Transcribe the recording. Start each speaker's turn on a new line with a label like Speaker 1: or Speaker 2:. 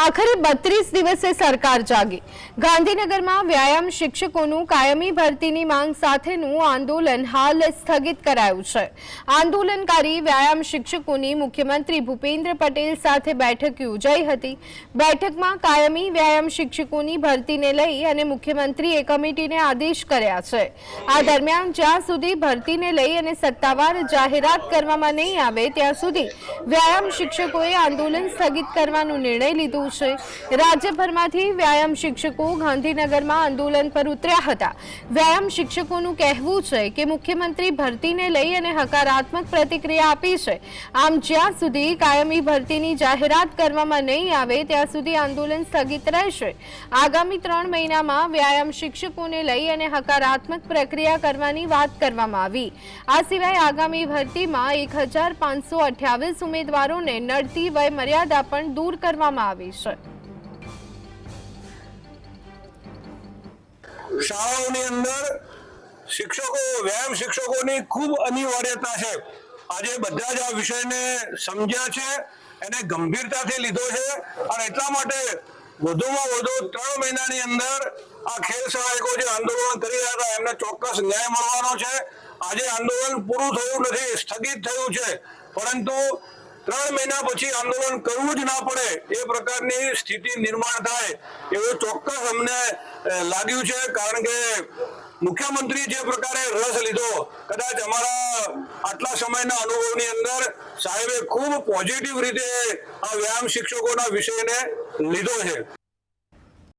Speaker 1: આખરે બત્રીસ દિવસે સરકાર જાગી. ગાંધીનગરમાં વ્યાયામ શિક્ષકોનું કાયમી ભરતીની માંગ સાથેનું આંદોલન હાલ સ્થગિત કરાયું છે. આંદોલનકારી વ્યાયામ શિક્ષકોની મુખ્યમંત્રી ભૂપેન્દ્ર પટેલ સાથે બેઠક યોજાઈ હતી. બેઠકમાં કાયમી વ્યાયામ શિક્ષકોની ભરતીને લઈ અને મુખ્યમંત્રીએ કમિટીને આદેશ કર્યા છે. આ દરમિયાન જ્યાં સુધી ભરતીને લઈ અને સત્તાવાર જાહેરાત કરવામાં નહીં આવે, ત્યાં સુધી વ્યાયામ શિક્ષકોએ આંદોલન સ્થગિત કરવાનો નિર્ણય લીધો છે. રાજ્યભરમાંથી વ્યાયામ શિક્ષકો ગાંધીનગરમાં આંદોલન પર ઉતર્યા હતા. વ્યાયામ શિક્ષકોનું કહેવું છે કે મુખ્યમંત્રી ભરતીને લઈ અને હકારાત્મક પ્રતિક્રિયા આપી છે. આમ જ્યાં સુધી કાયમી ભરતીની જાહેરાત કરવામાં નહીં આવે, ત્યાં સુધી આંદોલન સ્થગિત રહેશે. આગામી ત્રણ મહિનામાં વ્યાયામ શિક્ષકોને લઈ અને હકારાત્મક પ્રક્રિયા કરવાની વાત કરવામાં આવી. આ સિવાય આગામી ભરતીમાં એક હજાર પાંચસો અઠ્યાવીસ ઉમેદવારોને નડતી વય મર્યાદા પણ દૂર કરવામાં આવી છે
Speaker 2: શાળાઓની અંદર શિક્ષકો, વ્યાયામ શિક્ષકોની ખૂબ અનિવાર્યતા છે. આજે બધા જ આ વિષયને સમજ્યા છે, એને ગંભીરતાથી લીધો છે અને એટલા માટે વધુમાં વધુ ત્રણ મહિનાની અંદર આ ખેલ સહાયકો જે આંદોલન કરી રહ્યા હતા, એમને ચોક્કસ ન્યાય મળવાનો છે. આજે આંદોલન પૂરું થયું નથી, સ્થગિત થયું છે. પરંતુ ત્રણ મહિના પછી આંદોલન કરવું જ ના પડે એ પ્રકારની સ્થિતિ નિર્માણ થાય એવું ચોક્કસ અમને લાગ્યું છે કારણ કે મુખ્યમંત્રી જે પ્રકારે રસ લીધો, કદાચ અમારા આટલા સમયના અનુભવની અંદર સાહેબે ખૂબ પોઝિટિવ રીતે આ વ્યાયામ શિક્ષકોના વિષયને લીધો છે.